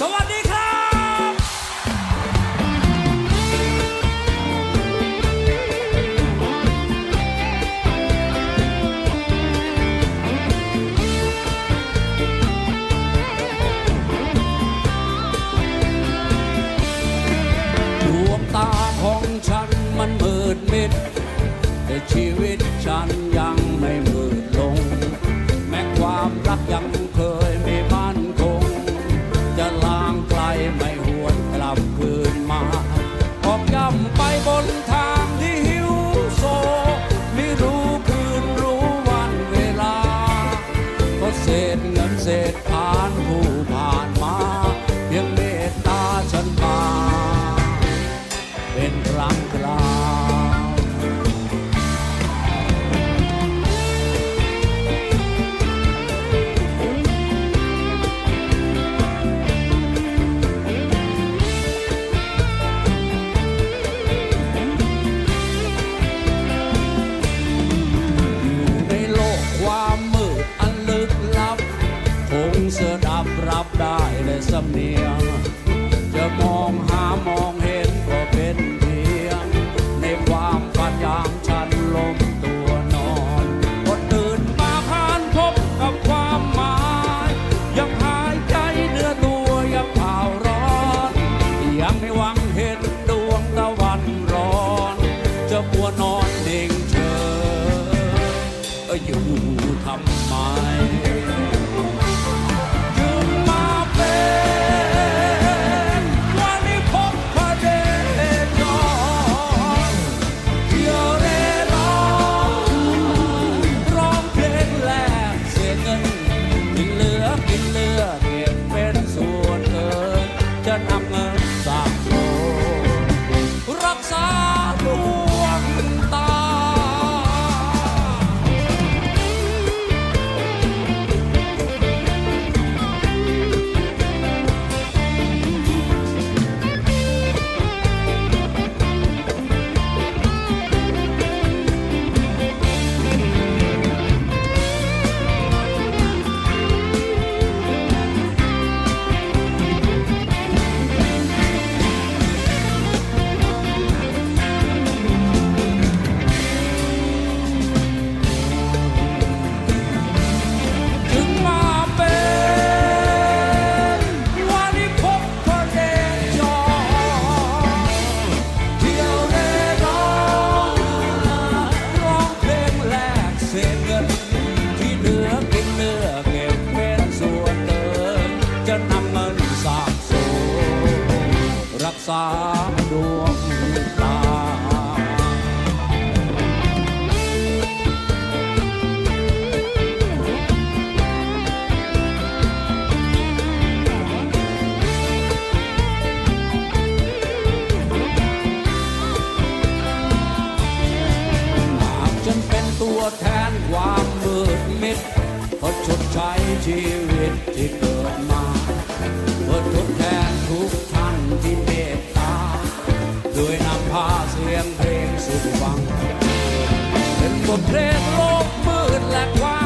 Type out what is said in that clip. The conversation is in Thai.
สวัสดีครับดวงตาของฉันมันมืดมิดแต่ชีวิตฉัน ผ่ สำเนียง จะมองหามองเห็นก็เป็นเพียง ในความฝันยามฉันลมตัวนอนพอตื่นมาผ่านพบกับความหมาย ยังหายใจเนื้อตัวยังเผาร้อน ยังไม่หวังเห็นดวงตะวันร้อน จะมัวนอนเน่งเฉยเอ้ย รักษาดวงตาหากฉันเป็นตัวแทนความมืดมิดก็ชดใช้ชีวิตที่เกิดมาเพื่อทดแทนทุกท่า ที่เมตตาด้วยนำพาเสียงเพลงสู่ฟัง เป็นบทเพลงโลกมืดและความ